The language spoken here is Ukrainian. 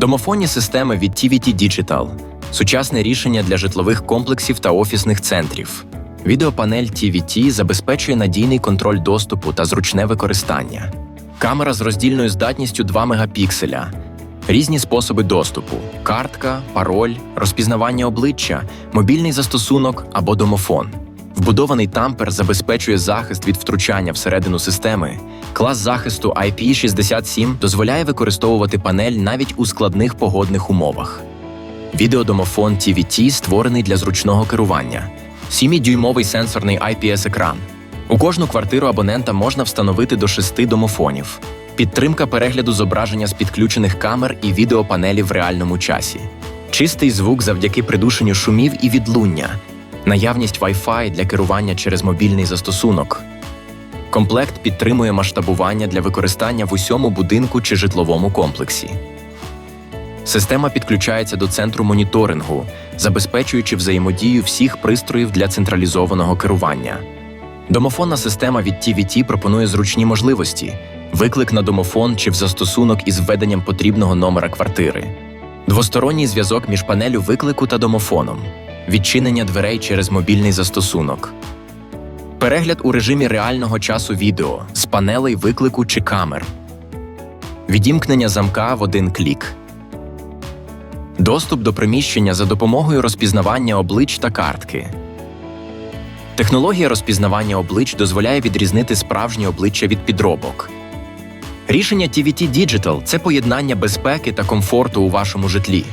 Домофонні системи від TVT Digital – сучасне рішення для житлових комплексів та офісних центрів. Відеопанель TVT забезпечує надійний контроль доступу та зручне використання. Камера з роздільною здатністю 2 мегапікселя. Різні способи доступу: картка, пароль, розпізнавання обличчя, мобільний застосунок або домофон. Вбудований тампер забезпечує захист від втручання всередину системи. Клас захисту IP67 дозволяє використовувати панель навіть у складних погодних умовах. Відеодомофон TVT створений для зручного керування. 7-дюймовий сенсорний IPS-екран. У кожну квартиру абонента можна встановити до шести домофонів. Підтримка перегляду зображення з підключених камер і відеопанелі в реальному часі. Чистий звук завдяки придушенню шумів і відлуння. Наявність Wi-Fi для керування через мобільний застосунок. Комплект підтримує масштабування для використання в усьому будинку чи житловому комплексі. Система підключається до центру моніторингу, забезпечуючи взаємодію всіх пристроїв для централізованого керування. Домофонна система від TVT пропонує зручні можливості: виклик на домофон чи в застосунок із введенням потрібного номера квартири, двосторонній зв'язок між панелю виклику та домофоном, відчинення дверей через мобільний застосунок, перегляд у режимі реального часу відео з панелей виклику чи камер, відімкнення замка в один клік. Доступ до приміщення за допомогою розпізнавання облич та картки. Технологія розпізнавання облич дозволяє відрізнити справжні обличчя від підробок. Рішення TVT Digital – це поєднання безпеки та комфорту у вашому житлі.